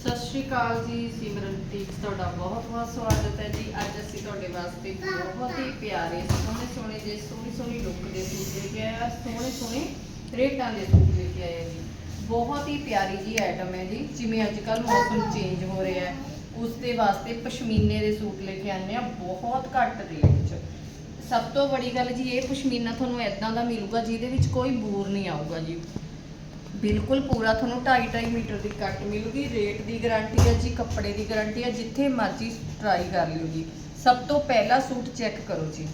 ਸਤਿ ਸ਼੍ਰੀ ਅਕਾਲ ਜੀ ਸਿਮਰਨਦੀਪ ਤੁਹਾਡਾ ਬਹੁਤ ਬਹੁਤ ਸਵਾਗਤ ਹੈ ਜੀ। ਅੱਜ ਅਸੀਂ ਤੁਹਾਡੇ ਵਾਸਤੇ ਬਹੁਤ ਹੀ ਪਿਆਰੇ ਸੋਹਣੇ ਸੋਹਣੇ ਜਿਹੇ ਸੋਹਣੀ ਸੋਹਣੀ ਲੁੱਕ ਦੇ ਸੂਟ ਲੈ ਕੇ ਆਏ ਆ ਸੋਹਣੇ ਸੋਹਣੇ ਰੇਟਾਂ ਦੇ ਸੂਟ ਲੈ ਕੇ ਆਏ ਆ ਜੀ। ਬਹੁਤ ਹੀ ਪਿਆਰੀ ਜੀ ਆਈਟਮ ਹੈ ਜੀ, ਜਿਵੇਂ ਅੱਜ ਕੱਲ ਮੌਸਮ ਚੇਂਜ ਹੋ ਰਿਹਾ ਹੈ, ਉਸ ਦੇ ਵਾਸਤੇ ਪਸ਼ਮੀਨੇ ਦੇ ਸੂਟ ਲੈ ਕੇ ਆਨੇ ਆ ਬਹੁਤ ਘੱਟ ਰੇਟ 'ਚ। ਸਭ ਤੋਂ ਬੜੀ ਗੱਲ ਜੀ, ਇਹ ਪਸ਼ਮੀਨਾ ਤੁਹਾਨੂੰ ਇਦਾਂ ਦਾ ਮਿਲੂਗਾ ਜਿਹਦੇ ਵਿੱਚ ਕੋਈ ਬੂਰ ਨਹੀਂ ਆਊਗਾ ਜੀ। ਬਿਲਕੁਲ ਪੂਰਾ ਤੁਹਾਨੂੰ 2.5 2.5 ਮੀਟਰ ਦੀ ਕੱਟ ਮਿਲੂਗੀ, ਰੇਟ ਦੀ ਗਾਰੰਟੀ ਹੈ ਜੀ, ਕੱਪੜੇ ਦੀ ਗਾਰੰਟੀ ਹੈ, ਜਿੱਥੇ ਮਰਜ਼ੀ ਟਰਾਈ ਕਰ ਲਿਓ ਜੀ। ਸਭ ਤੋਂ ਪਹਿਲਾ ਸੂਟ ਚੈੱਕ ਕਰੋ ਜੀ।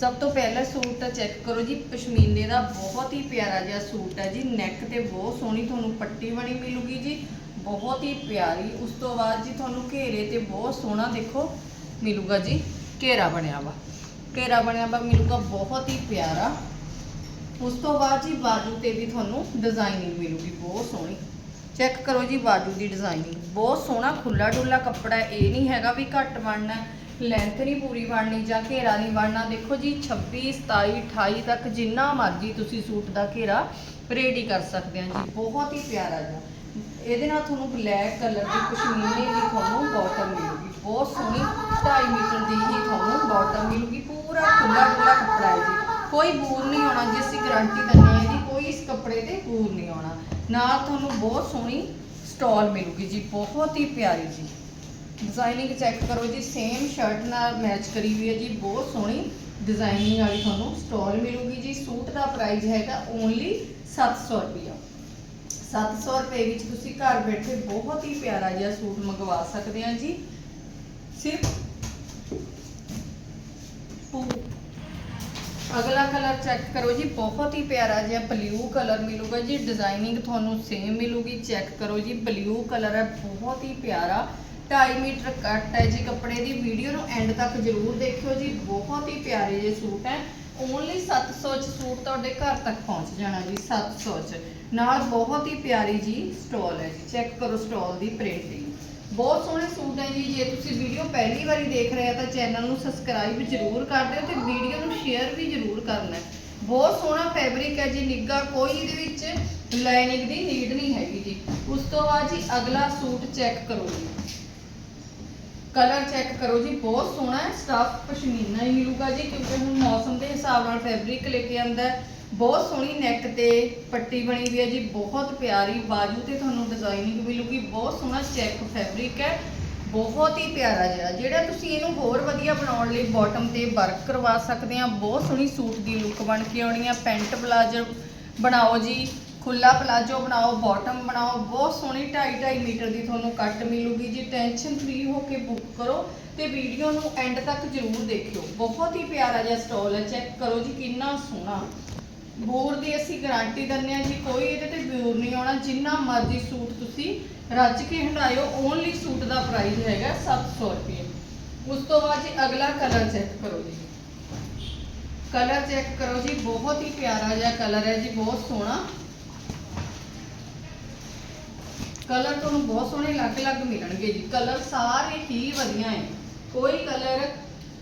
ਸਭ ਤੋਂ ਪਹਿਲਾ ਸੂਟ ਚੈੱਕ ਕਰੋ ਜੀ, ਪਸ਼ਮੀਨੇ ਦਾ ਬਹੁਤ ਹੀ ਪਿਆਰਾ ਜਿਹਾ ਸੂਟ ਹੈ ਜੀ ਨੈਕ ਤੇ ਬਹੁਤ ਸੋਹਣੀ ਤੁਹਾਨੂੰ ਪੱਟੀ ਬਣੀ ਮਿਲੂਗੀ ਜੀ, ਬਹੁਤ ਹੀ ਪਿਆਰੀ। ਉਸ ਤੋਂ ਬਾਅਦ ਜੀ ਤੁਹਾਨੂੰ ਘੇਰੇ ਤੇ ਬਹੁਤ ਸੋਹਣਾ ਦੇਖੋ ਮਿਲੂਗਾ ਜੀ, ਘੇਰਾ ਬਣਿਆ ਵਾ। ਘੇਰਾ ਬਣਿਆ ਵਾ, ਮਿਲੂਗਾ ਬਹੁਤ ਹੀ ਪਿਆਰਾ। ਉਸ ਤੋਂ ਬਾਅਦ ਜੀ ਬਾਜੂ ਤੇ ਵੀ ਤੁਹਾਨੂੰ ਡਿਜ਼ਾਈਨਿੰਗ ਮਿਲੂਗੀ, ਬਹੁਤ ਸੋਹਣੀ। ਚੈੱਕ ਕਰੋ ਜੀ ਬਾਜੂ ਦੀ ਡਿਜ਼ਾਈਨਿੰਗ ਬਹੁਤ ਸੋਹਣਾ ਖੁੱਲਾ ਡੁੱਲਾ ਕੱਪੜਾ ਇਹ ਨਹੀਂ ਹੈਗਾ ਵੀ ਘੱਟ ਬਣਨਾ ਲੈਂਥ ਨਹੀਂ ਪੂਰੀ ਬਣਨੀ ਜਾਂ ਘੇਰਾ ਨਹੀਂ ਬਣਨਾ। ਦੇਖੋ ਜੀ 26 27 28 ਤੱਕ ਜਿੰਨਾ ਮਰਜ਼ੀ ਤੁਸੀਂ ਸੂਟ ਦਾ ਘੇਰਾ ਰੈਡੀ ਕਰ ਸਕਦੇ ਹਾਂ ਜੀ। ਬਹੁਤ ਹੀ ਪਿਆਰਾ ਜਿਹਾ। ਇਹਦੇ ਨਾਲ ਤੁਹਾਨੂੰ ਬਲੈਕ ਕਲਰ ਦੀ ਪਸ਼ਮੀਨੇ ਦੀ ਤੁਹਾਨੂੰ ਬਾਟਮ ਮਿਲੂਗੀ। ਬਹੁਤ ਸੋਹਣੀ 2.5 ਮੀਟਰ ਦੀ ਹੀ ਤੁਹਾਨੂੰ ਬਾਟਮ ਮਿਲੂਗੀ। ਪੂਰਾ ਖੁੱਲਾ ਡੁੱਲਾ ਕੱਪੜਾ ਹੈ ਜੀ। ਕੋਈ ਬੂਰ ਨਹੀਂ ਆਉਣਾ ਜੀ, ਅਸੀਂ ਗਾਰੰਟੀ ਦਿੰਦੇ ਹਾਂ ਇਹਦੀ ਕੋਈ ਇਸ ਕੱਪੜੇ ਤੇ ਬੂਰ ਨਹੀਂ ਆਉਣਾ। ਨਾਲ ਤੁਹਾਨੂੰ ਬਹੁਤ ਸੋਹਣੀ ਸਟਾਲ ਮਿਲੂਗੀ ਜੀ, ਬਹੁਤ ਹੀ ਪਿਆਰੀ ਜੀ। ਡਿਜ਼ਾਈਨਿੰਗ ਚੈੱਕ ਕਰੋ ਜੀ ਸੇਮ ਸ਼ਰਟ ਨਾਲ ਮੈਚ ਕਰੀ ਹੋਈ ਹੈ ਜੀ, ਬਹੁਤ ਸੋਹਣੀ ਡਿਜ਼ਾਈਨਿੰਗ ਵਾਲੀ ਤੁਹਾਨੂੰ ਸਟਾਲ ਮਿਲੂਗੀ ਜੀ। ਸੂਟ ਦਾ ਪ੍ਰਾਈਸ ਹੈਗਾ ਓਨਲੀ 700 ਰੁਪਇਆ 700 ਰੁਪਏ ਵਿੱਚ ਤੁਸੀਂ ਘਰ ਬੈਠੇ ਬਹੁਤ ਹੀ ਪਿਆਰਾ ਜਿਹਾ ਸੂਟ ਮੰਗਵਾ ਸਕਦੇ ਆ ਜੀ। ਸਿਰਫ ਅਗਲਾ ਕਲਰ ਚੈੱਕ ਕਰੋ ਜੀ, ਬਹੁਤ ਹੀ ਪਿਆਰਾ ਜਿਹਾ ਬਲੂ ਕਲਰ ਮਿਲੂਗਾ ਜੀ ਡਿਜ਼ਾਈਨਿੰਗ ਤੁਹਾਨੂੰ ਸੇਮ ਮਿਲੂਗੀ, ਚੈੱਕ ਕਰੋ ਜੀ ਬਲੂ ਕਲਰ ਹੈ, ਬਹੁਤ ਹੀ ਪਿਆਰਾ। 2.5 ਮੀਟਰ ਕੱਟ ਹੈ ਜੀ ਕੱਪੜੇ ਦੀ ਵੀਡੀਓ ਨੂੰ ਐਂਡ ਤੱਕ ਜ਼ਰੂਰ ਦੇਖਿਓ ਜੀ, ਬਹੁਤ ਹੀ ਪਿਆਰੇ ਜਿਹੇ ਸੂਟ ਹੈ। ਓਨਲੀ 700 ਚ ਸੂਟ ਤੁਹਾਡੇ ਘਰ ਤੱਕ ਪਹੁੰਚ ਜਾਣਾ ਜੀ 700 ਚ। ਨਾਲ ਬਹੁਤ ਹੀ ਪਿਆਰੀ ਜੀ ਸਟਾਲ ਹੈ ਜੀ, ਚੈੱਕ ਕਰੋ ਸਟਾਲ ਦੀ ਪ੍ਰਿੰਟਿੰਗ ਬਹੁਤ ਸੋਹਣੇ ਸੂਟ ਹੈ ਜੀ। ਜੇ ਤੁਸੀਂ ਵੀਡੀਓ ਪਹਿਲੀ ਵਾਰੀ ਦੇਖ ਰਹੇ ਆ ਤਾਂ ਚੈਨਲ ਨੂੰ ਸਬਸਕ੍ਰਾਈਬ ਜ਼ਰੂਰ ਕਰ ਦਿਓ ਤੇ ਵੀਡੀਓ ਨੂੰ ਸ਼ੇਅਰ ਵੀ ਜ਼ਰੂਰ ਕਰਨਾ ਬਹੁਤ ਸੋਹਣਾ ਫੈਬਰਿਕ ਹੈ ਜੀ ਨਿੱਗਾ ਕੋਈ ਇਹਦੇ ਵਿੱਚ ਲਾਈਨਿੰਗ ਦੀ ਨੀਡ ਨਹੀਂ ਹੈਗੀ ਜੀ। ਉਸ ਤੋਂ ਬਾਅਦ ਜੀ ਅਗਲਾ ਸੂਟ ਚੈੱਕ ਕਰੋ ਜੀ। ਕਲਰ ਚੈੱਕ ਕਰੋ ਜੀ, ਬਹੁਤ ਸੋਹਣਾ ਹੈ। ਸਟਫ ਪਸ਼ਮੀਨਾ ਹੀ ਮਿਲੂਗਾ ਜੀ, ਕਿਉਂਕਿ ਹੁਣ ਮੌਸਮ ਦੇ ਹਿਸਾਬ ਨਾਲ ਫੈਬਰਿਕ ਲੈ ਕੇ ਆਂਦਾ ਹੈ। ਬਹੁਤ ਸੋਹਣੀ ਨੈਕ ਤੇ ਪੱਟੀ ਬਣੀ ਹੋਈ ਹੈ ਜੀ, ਬਹੁਤ ਪਿਆਰੀ ਬਾਜੂ ਤੇ ਤੁਹਾਨੂੰ ਡਿਜ਼ਾਈਨਿੰਗ ਮਿਲੂਗੀ ਬਹੁਤ ਸੋਹਣਾ ਚੈੱਕ ਫੈਬਰਿਕ ਹੈ, ਬਹੁਤ ਹੀ ਪਿਆਰਾ ਜਿਹਾ। ਜਿਹੜਾ ਤੁਸੀਂ ਇਹਨੂੰ ਹੋਰ ਵਧੀਆ ਬਣਾਉਣ ਲਈ ਬਾਟਮ ਤੇ ਵਰਕ ਕਰਵਾ ਸਕਦੇ ਆ ਬਹੁਤ ਸੋਹਣੀ ਸੂਟ ਦੀ ਲੁੱਕ ਬਣ ਕੇ ਆਉਣੀ ਆ ਪੈਂਟ ਪਲਾਜੋ ਬਣਾਓ ਜੀ ਖੁੱਲਾ ਪਲਾਜੋ ਬਣਾਓ ਬਾਟਮ ਬਣਾਓ, ਬਹੁਤ ਸੋਹਣੀ 2.5 2.5 ਮੀਟਰ ਦੀ ਤੁਹਾਨੂੰ ਕੱਟ ਮਿਲੂਗੀ ਜੀ। ਟੈਨਸ਼ਨ ਫ੍ਰੀ ਹੋ ਕੇ ਬੁੱਕ ਕਰੋ ਤੇ ਵੀਡੀਓ ਨੂੰ ਐਂਡ ਤੱਕ ਜ਼ਰੂਰ ਦੇਖਿਓ। ਬਹੁਤ ਹੀ ਪਿਆਰਾ ਜਿਹਾ ਸਟਾਲ ਹੈ ਚੈੱਕ ਕਰੋ ਜੀ, ਕਿੰਨਾ ਸੋਹਣਾ। ਬੋਰ ਦੀ ਅਸੀਂ ਗਾਰੰਟੀ ਦਿੰਦੇ ਆ ਜੀ, ਕੋਈ ਇਹਦੇ ਤੇ ਬੂਰ ਨਹੀਂ ਆਉਣਾ, ਜਿੰਨਾ ਮਰਜ਼ੀ ਸੂਟ ਤੁਸੀਂ ਰੱਜ ਕੇ ਹੰਡਾਇਓ ਓਨਲੀ ਸੂਟ ਦਾ ਪ੍ਰਾਈਸ ਹੈਗਾ 700 ਰੁਪਏ। ਉਸ ਤੋਂ ਬਾਅਦ ਜੀ ਅਗਲਾ ਕਲਰ ਚੈੱਕ ਕਰੋ ਜੀ। ਕਲਰ ਚੈੱਕ ਕਰੋ ਜੀ, ਬਹੁਤ ਹੀ ਪਿਆਰਾ ਜਿਹਾ ਕਲਰ ਹੈ ਜੀ, ਬਹੁਤ ਸੋਹਣਾ। ਕਲਰ ਤੁਹਾਨੂੰ ਬਹੁਤ ਸੋਹਣੇ ਅਲੱਗ-ਅਲੱਗ ਮਿਲਣਗੇ ਜੀ। ਕਲਰ ਸਾਰੇ ਹੀ ਵਧੀਆ ਹੈ। ਕੋਈ ਕਲਰ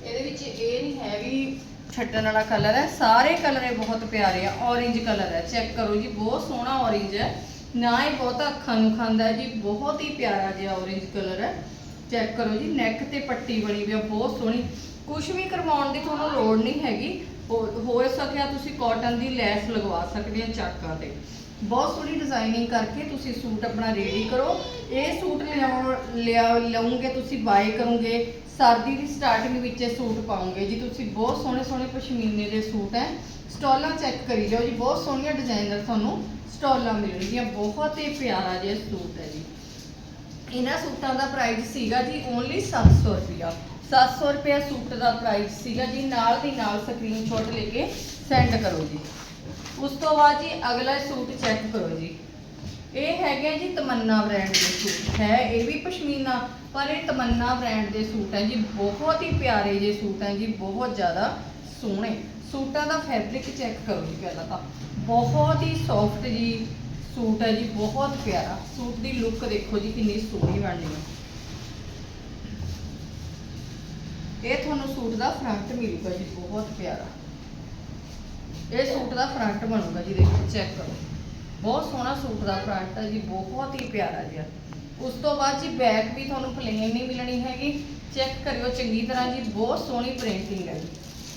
ਇਹਦੇ ਵਿੱਚ ਇਹ ਨਹੀਂ ਹੈ ਵੀ ਛੱਡਣ ਵਾਲਾ ਕਲਰ ਹੈ। ਸਾਰੇ ਕਲਰ ਇਹ ਬਹੁਤ ਪਿਆਰੇ ਆ। ਔਰੇਂਜ ਕਲਰ ਹੈ। ਚੈੱਕ ਕਰੋ ਜੀ, ਬਹੁਤ ਸੋਹਣਾ ਔਰੇਂਜ ਹੈ। ਨਾ ਹੀ ਬਹੁਤਾ ਅੱਖਾਂ ਨੂੰ ਖਾਂਦਾ ਜੀ, ਬਹੁਤ ਹੀ ਪਿਆਰਾ ਜਿਹਾ ਔਰੇਂਜ ਕਲਰ ਹੈ। ਚੈੱਕ ਕਰੋ ਜੀ ਨੈਕ ਤੇ ਪੱਟੀ ਬਣੀ ਵੀ ਆ, ਬਹੁਤ ਸੋਹਣੀ। ਕੁਝ ਵੀ ਕਰਵਾਉਣ ਦੀ ਤੁਹਾਨੂੰ ਲੋੜ ਨਹੀਂ ਹੈਗੀ। ਹੋ ਹੋ ਸਕਿਆ ਤੁਸੀਂ ਕਾਟਨ ਦੀ ਲੈਸ ਲਗਵਾ ਸਕਦੇ ਆ ਚਾਕਾਂ ਤੇ। ਬਹੁਤ ਸੋਹਣੀ ਡਿਜ਼ਾਈਨਿੰਗ ਕਰਕੇ ਤੁਸੀਂ ਸੂਟ ਆਪਣਾ ਰੈਡੀ ਕਰੋ। ਇਹ ਸੂਟ ਲਿਆਉਣ, ਲਿਆ, ਲਓਗੇ, ਤੁਸੀਂ ਬਾਏ ਕਰੋਗੇ ਸਰਦੀ ਦੀ ਸਟਾਰਟਿੰਗ ਵਿੱਚ ਇਹ ਸੂਟ ਪਾਉਂਗੇ। ਜੀ ਤੁਸੀਂ ਬਹੁਤ ਸੋਹਣੇ ਸੋਹਣੇ ਪਸ਼ਮੀਨੇ ਦੇ ਸੂਟ ਹੈ। ਸਟਾਲਾਂ ਚੈੱਕ ਕਰੀ ਜਾਓ ਜੀ, ਬਹੁਤ ਸੋਹਣੀਆਂ ਡਿਜ਼ਾਈਨਰ ਤੁਹਾਨੂੰ ਸਟਾਲਾਂ ਮਿਲਣਗੀਆਂ। ਬਹੁਤ ਹੀ ਪਿਆਰਾ ਜਿਹਾ ਸੂਟ ਹੈ ਜੀ। ਇਹਨਾਂ ਸੂਟਾਂ ਦਾ ਪ੍ਰਾਈਸ ਸੀਗਾ ਜੀ ਓਨਲੀ 700 ਰੁਪਿਆ 700 ਰੁਪਿਆ ਸੂਟ ਦਾ ਪ੍ਰਾਈਸ ਸੀਗਾ ਜੀ। ਨਾਲ ਦੀ ਨਾਲ ਸਕਰੀਨਸ਼ਾਟ ਲੈ ਕੇ ਸੈਂਡ ਕਰੋ ਜੀ। ਉਸ ਤੋਂ ਬਾਅਦ ਜੀ ਅਗਲਾ ਸੂਟ ਚੈੱਕ ਕਰੋ ਜੀ। ਇਹ ਹੈਗੇ ਜੀ ਤਮੰਨਾ ਬ੍ਰਾਂਡ ਦੇ ਸੂਟ ਹੈ। ਇਹ ਵੀ ਪਸ਼ਮੀਨਾ ਪਰ ਇਹ ਤਮੰਨਾ ਬ੍ਰਾਂਡ ਦੇ ਸੂਟ ਹੈ ਜੀ, ਬਹੁਤ ਹੀ ਪਿਆਰੇ ਜੇ ਸੂਟ ਹੈ ਜੀ, ਬਹੁਤ ਜ਼ਿਆਦਾ ਸੋਹਣੇ। ਸੂਟਾਂ ਦਾ ਫੈਬਰਿਕ ਚੈੱਕ ਕਰੋ ਜੀ ਪਹਿਲਾਂ ਤਾਂ। ਬਹੁਤ ਹੀ ਸੌਫਟ ਜੀ ਸੂਟ ਹੈ ਜੀ, ਬਹੁਤ ਪਿਆਰਾ। ਸੂਟ ਦੀ ਲੁੱਕ ਦੇਖੋ ਜੀ, ਕਿੰਨੀ ਸੋਹਣੀ ਬਣਨੀ ਹੈ। ਇਹ ਤੁਹਾਨੂੰ ਸੂਟ ਦਾ ਫਰੰਟ ਮਿਲੂਗਾ ਜੀ, ਬਹੁਤ ਪਿਆਰਾ। ਇਹ ਸੂਟ ਦਾ ਫਰੰਟ ਬਣੂਗਾ ਜੀ, ਦੇਖੋ ਚੈੱਕ ਕਰੋ। ਬਹੁਤ ਸੋਹਣਾ ਸੂਟ ਦਾ ਫਰੰਟ ਹੈ ਜੀ, ਬਹੁਤ ਹੀ ਪਿਆਰਾ ਜਿਹਾ। ਉਸ ਤੋਂ ਬਾਅਦ ਜੀ ਬੈਕ ਵੀ ਤੁਹਾਨੂੰ ਪਲੇਨ ਨਹੀਂ ਮਿਲਣੀ ਹੈਗੀ। ਚੈੱਕ ਕਰਿਓ ਚੰਗੀ ਤਰ੍ਹਾਂ ਜੀ, ਬਹੁਤ ਸੋਹਣੀ ਪ੍ਰਿੰਟਿੰਗ ਹੈ ਜੀ।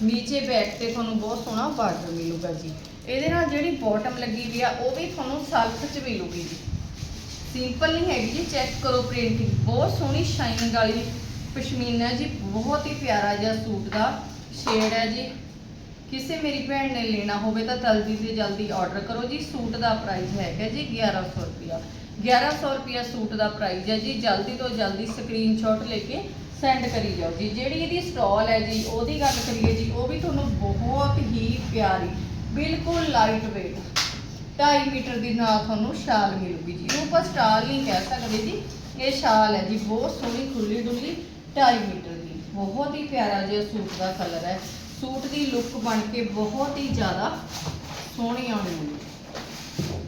ਨੀਚੇ ਬੈਕ ਤੇ ਤੁਹਾਨੂੰ ਬਹੁਤ ਸੋਹਣਾ ਬਾਰਡਰ ਮਿਲੂਗਾ ਜੀ। ਇਹਦੇ ਨਾਲ ਜਿਹੜੀ ਬਾਟਮ ਲੱਗੀ ਵੀ ਆ, ਉਹ ਵੀ ਤੁਹਾਨੂੰ ਸਲਫ 'ਚ ਮਿਲੂਗੀ ਜੀ। ਸਿੰਪਲ ਨਹੀਂ ਹੈਗੀ ਜੀ ਚੈੱਕ ਕਰੋ ਪ੍ਰਿੰਟਿੰਗ ਬਹੁਤ ਸੋਹਣੀ ਸ਼ਾਈਨਿੰਗ ਵਾਲੀ ਪਸ਼ਮੀਨਾ ਜੀ, ਬਹੁਤ ਹੀ ਪਿਆਰਾ ਜਿਹਾ ਸੂਟ ਦਾ ਸ਼ੇਡ ਹੈ ਜੀ। ਕਿਸੇ ਮੇਰੀ ਭੈਣ ਨੇ ਲੈਣਾ ਹੋਵੇ ਤਾਂ ਜਲਦੀ ਤੋਂ ਜਲਦੀ ਆਰਡਰ ਕਰੋ ਜੀ। ਸੂਟ ਦਾ ਪ੍ਰਾਈਸ ਹੈਗਾ ਜੀ 1100 ਰੁਪਿਆ 1100 ਰੁਪਿਆ ਸੂਟ ਦਾ ਪ੍ਰਾਈਸ ਹੈ ਜੀ। ਜਲਦੀ ਤੋਂ ਜਲਦੀ ਸਕਰੀਨਸ਼ਾਟ ਲੈ ਕੇ ਸੈਂਡ ਕਰੀ ਜਾਓ ਜੀ। ਜਿਹੜੀ ਇਹਦੀ ਸਟਾਲ ਹੈ ਜੀ, ਉਹਦੀ ਗੱਲ ਕਰੀਏ ਜੀ, ਉਹ ਵੀ ਤੁਹਾਨੂੰ ਬਹੁਤ ਹੀ ਪਿਆਰੀ, ਬਿਲਕੁਲ ਲਾਈਟ weight 2.5 ਮੀਟਰ ਦੀ ਨਾਲ ਤੁਹਾਨੂੰ ਸ਼ਾਲ ਮਿਲੂਗੀ ਜੀ। ਉਹ ਆਪਾਂ ਸਟਾਲ ਨਹੀਂ ਕਹਿ ਸਕਦੇ ਜੀ। ਇਹ ਸ਼ਾਲ ਹੈ ਜੀ, ਬਹੁਤ ਸੋਹਣੀ ਖੁੱਲੀ ਡੁੱਲੀ 2.5 ਮੀਟਰ ਦੀ। ਬਹੁਤ ਹੀ ਪਿਆਰਾ ਜਿਹਾ ਸੂਟ ਦਾ ਕਲਰ ਹੈ। ਸੂਟ ਦੀ ਲੁੱਕ ਬਣ ਕੇ ਬਹੁਤ ਹੀ ਜ਼ਿਆਦਾ ਸੋਹਣੀ ਆਉਣੀ ਹੈ।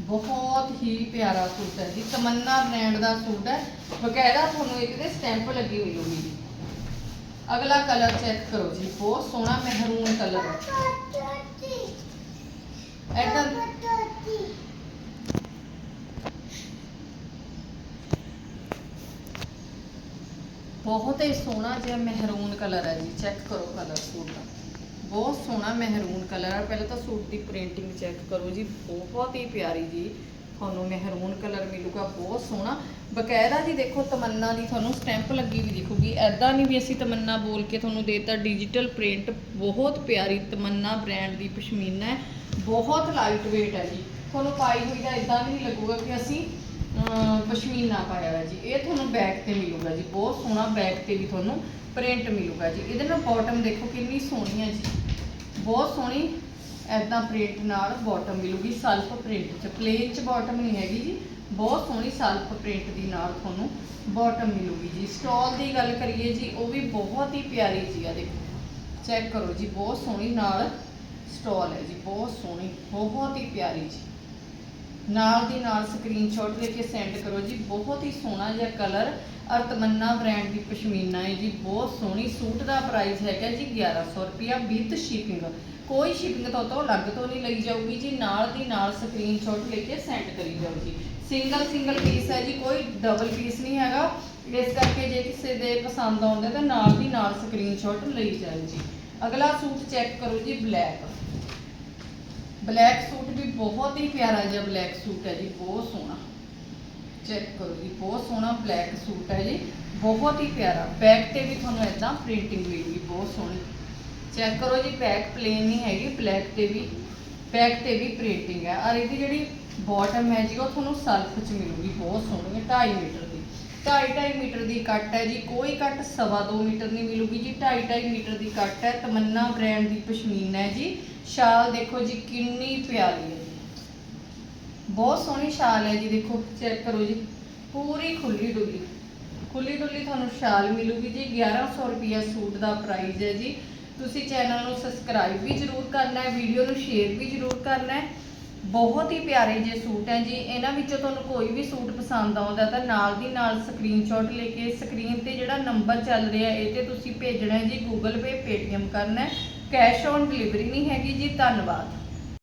ਬਹੁਤ ਹੀ ਪਿਆਰਾ ਸੂਟ ਹੈ ਜੀ। ਤਮੰਨਾ ਬ੍ਰਾਂਡ ਦਾ ਸੂਟ ਹੈ। ਬਕਾਇਦਾ ਤੁਹਾਨੂੰ ਇੱਕ ਤੇ ਸਟੈਂਪ ਲੱਗੀ ਹੋਈ ਹੋਊਗੀ ਜੀ ਅਗਲਾ ਕਲਰ ਚੈੱਕ ਕਰੋ ਜੀ। ਬਹੁਤ ਸੋਹਣਾ ਮਹਿਰੂਨ ਕਲਰ ਹੈ। ਐਦਾਂ ਬਹੁਤ ਹੀ ਸੋਹਣਾ ਜਿਹਾ ਮਹਿਰੂਨ ਕਲਰ ਹੈ ਜੀ ਚੈੱਕ ਕਰੋ ਕਲਰ ਸੂਟ ਦਾ। ਬਹੁਤ ਸੋਹਣਾ ਮਹਿਰੂਨ ਕਲਰ ਹੈ। ਪਹਿਲਾਂ ਤਾਂ ਸੂਟ ਦੀ ਪ੍ਰਿੰਟਿੰਗ ਚੈੱਕ ਕਰੋ ਜੀ, ਬਹੁਤ ਹੀ ਪਿਆਰੀ ਜੀ। ਤੁਹਾਨੂੰ ਮਹਿਰੂਨ ਕਲਰ ਮਿਲੂਗਾ, ਬਹੁਤ ਸੋਹਣਾ। ਬਕਾਇਦਾ ਜੀ ਦੇਖੋ, ਤਮੰਨਾ ਦੀ ਤੁਹਾਨੂੰ ਸਟੈਂਪ ਲੱਗੀ ਵੀ ਦਿਖੂਗੀ। ਐਦਾਂ ਨਹੀਂ ਵੀ ਅਸੀਂ ਤਮੰਨਾ ਬੋਲ ਕੇ ਤੁਹਾਨੂੰ ਦੇਤਾ ਡਿਜੀਟਲ ਪ੍ਰਿੰਟ ਬਹੁਤ ਪਿਆਰੀ ਤਮੰਨਾ ਬ੍ਰਾਂਡ ਦੀ ਪਸ਼ਮੀਨਾ ਹੈ। ਬਹੁਤ ਲਾਈਟ weight ਹੈ ਜੀ। ਤੁਹਾਨੂੰ ਪਾਈ ਹੋਈ ਦਾ ਇਦਾਂ ਵੀ ਨਹੀਂ ਲੱਗੂਗਾ ਕਿ ਅਸੀਂ ਪਸ਼ਮੀਨਾ ਪਾਇਆ ਹੋਇਆ ਜੀ। ਇਹ ਤੁਹਾਨੂੰ ਬੈਕ ਤੇ ਮਿਲੂਗਾ ਜੀ। ਬਹੁਤ ਸੋਹਣਾ ਬੈਕ ਤੇ ਵੀ ਤੁਹਾਨੂੰ ਪ੍ਰਿੰਟ ਮਿਲੂਗਾ ਜੀ। ਇਹਦੇ ਨਾਲ ਬਾਟਮ ਦੇਖੋ ਕਿੰਨੀ ਸੋਹਣੀ ਹੈ ਜੀ। ਬਹੁਤ ਸੋਹਣੀ ਐਦਾਂ ਪ੍ਰਿੰਟ ਨਾਲ ਬਾਟਮ ਮਿਲੂਗੀ ਸਲਫ ਪ੍ਰਿੰਟ ਚ। ਪਲੇਨ ਚ ਬਾਟਮ ਨਹੀਂ ਹੈਗੀ ਜੀ। ਬਹੁਤ ਸੋਹਣੀ ਸਲਫ ਪ੍ਰਿੰਟ ਦੀ ਨਾਲ ਤੁਹਾਨੂੰ ਬਾਟਮ ਮਿਲੂਗੀ ਜੀ। ਸਟਾਲ ਦੀ ਗੱਲ ਕਰੀਏ ਜੀ, ਉਹ ਵੀ ਬਹੁਤ ਹੀ ਪਿਆਰੀ ਜੀ ਆ ਦੇਖੋ। ਚੈੱਕ ਕਰੋ ਜੀ, ਬਹੁਤ ਸੋਹਣੀ ਨਾਲ ਸਟਾਲ ਹੈ ਜੀ। ਬਹੁਤ ਸੋਹਣੀ, ਬਹੁਤ ਹੀ ਪਿਆਰੀ ਜੀ। ਨਾਲ ਦੀ ਨਾਲ ਸਕਰੀਨਸ਼ਾਟ ਲੈ ਕੇ ਸੈਂਡ ਕਰੋ ਜੀ। ਬਹੁਤ ਹੀ ਸੋਹਣਾ ਜਿਹਾ ਕਲਰ ਔਰ ਤਮੰਨਾ ਬ੍ਰਾਂਡ ਦੀ ਪਸ਼ਮੀਨਾ ਹੈ ਜੀ। ਬਹੁਤ ਸੋਹਣੀ ਸੂਟ ਦਾ ਪ੍ਰਾਈਸ ਹੈਗਾ ਜੀ 1100 ਰੁਪਿਆ ਵਿਦ ਸ਼ਿਪਿੰਗ ਕੋਈ ਸ਼ਿਪਿੰਗ ਤੋਂ ਤੋਂ ਅਲੱਗ ਤੋਂ ਨਹੀਂ ਲਈ ਜਾਊਗੀ ਜੀ। ਨਾਲ ਦੀ ਨਾਲ ਸਕਰੀਨਸ਼ਾਟ ਲੈ ਕੇ ਸੈਂਡ ਕਰੀ ਜਾਓ ਜੀ। ਸਿੰਗਲ ਸਿੰਗਲ ਪੀਸ ਹੈ ਜੀ। ਕੋਈ ਡਬਲ ਪੀਸ ਨਹੀਂ ਹੈਗਾ। ਇਸ ਕਰਕੇ ਜੇ ਕਿਸੇ ਦੇ ਪਸੰਦ ਆਉਂਦਾ ਤਾਂ ਨਾਲ ਦੀ ਨਾਲ ਸਕਰੀਨਸ਼ਾਟ ਲਈ ਜਾਓ ਜੀ। ਅਗਲਾ ਸੂਟ ਚੈੱਕ ਕਰੋ ਜੀ ਬਲੈਕ ਬਲੈਕ ਸੂਟ ਵੀ ਬਹੁਤ ਹੀ ਪਿਆਰਾ ਜਿਹਾ ਬਲੈਕ ਸੂਟ ਹੈ ਜੀ, ਬਹੁਤ ਸੋਹਣਾ। ਚੈੱਕ ਕਰੋ ਜੀ, ਬਹੁਤ ਸੋਹਣਾ ਬਲੈਕ ਸੂਟ ਹੈ ਜੀ, ਬਹੁਤ ਹੀ ਪਿਆਰਾ। ਬੈਕ ਤੇ ਵੀ ਤੁਹਾਨੂੰ ਇਦਾਂ ਪ੍ਰਿੰਟਿੰਗ ਮਿਲੇਗੀ ਬਹੁਤ ਸੋਹਣੀ। ਚੈੱਕ ਕਰੋ ਜੀ, ਬੈਕ ਪਲੇਨ ਨਹੀਂ ਹੈਗੀ, ਬਲੈਕ ਤੇ ਵੀ, ਬੈਕ ਤੇ ਵੀ ਪ੍ਰਿੰਟਿੰਗ ਹੈ। ਔਰ ਇਹਦੀ ਜਿਹੜੀ ਬਾਟਮ ਹੈ ਜੀ, ਉਹ ਤੁਹਾਨੂੰ ਸਲਫ ਚ ਮਿਲੂਗੀ, ਬਹੁਤ ਸੋਹਣੀ ਹੈ 2.5 ਮੀਟਰ 2.5 ਮੀਟਰ ਦੀ ਕੱਟ ਹੈ ਜੀ। ਕੋਈ ਕੱਟ ਸਵਾ ਦੋ ਮੀਟਰ ਨਹੀਂ ਮਿਲੂਗੀ ਜੀ। 2.5 ਮੀਟਰ ਦੀ ਕੱਟ ਹੈ। ਤਮੰਨਾ ਬ੍ਰਾਂਡ ਦੀ ਪਸ਼ਮੀਨਾ ਹੈ ਜੀ। ਸ਼ਾਲ ਦੇਖੋ ਜੀ, ਕਿੰਨੀ ਪਿਆਰੀ ਹੈ ਜੀ। ਬਹੁਤ ਸੋਹਣੀ ਸ਼ਾਲ ਹੈ ਜੀ, ਦੇਖੋ, ਚੈੱਕ ਕਰੋ ਜੀ। ਪੂਰੀ ਖੁੱਲੀ ਡੁੱਲੀ। ਖੁੱਲੀ ਡੁੱਲੀ ਤੁਹਾਨੂੰ ਸ਼ਾਲ ਮਿਲੂਗੀ ਜੀ। 1100 ਰੁਪਿਆ ਸੂਟ ਦਾ ਪ੍ਰਾਈਸ ਹੈ ਜੀ। ਤੁਸੀਂ ਚੈਨਲ ਨੂੰ ਸਬਸਕ੍ਰਾਈਬ ਵੀ ਜਰੂਰ ਕਰਨਾ ਹੈ, ਵੀਡੀਓ ਨੂੰ ਸ਼ੇਅਰ ਵੀ ਜਰੂਰ ਕਰਨਾ ਹੈ। ਬਹੁਤ ਹੀ ਪਿਆਰੇ ਜੇ ਸੂਟ ਹੈ ਜੀ। ਇਹਨਾਂ ਵਿੱਚੋਂ ਤੁਹਾਨੂੰ ਕੋਈ ਵੀ ਸੂਟ ਪਸੰਦ ਆਉਂਦਾ ਤਾਂ ਨਾਲ ਦੀ ਨਾਲ ਸਕਰੀਨਸ਼ਾਟ ਲੈ ਕੇ ਸਕਰੀਨ ਤੇ ਜਿਹੜਾ ਨੰਬਰ ਚੱਲ ਰਿਹਾ ਇਹ ਤੇ ਤੁਸੀਂ ਭੇਜਣਾ ਹੈ ਜੀ। ਗੂਗਲ ਪੇ ਪੇਟੀਐਮ ਕਰਨਾ ਹੈ। ਕੈਸ਼ ਔਨ ਡਿਲੀਵਰੀ ਨਹੀਂ ਹੈਗੀ ਜੀ। ਧੰਨਵਾਦ।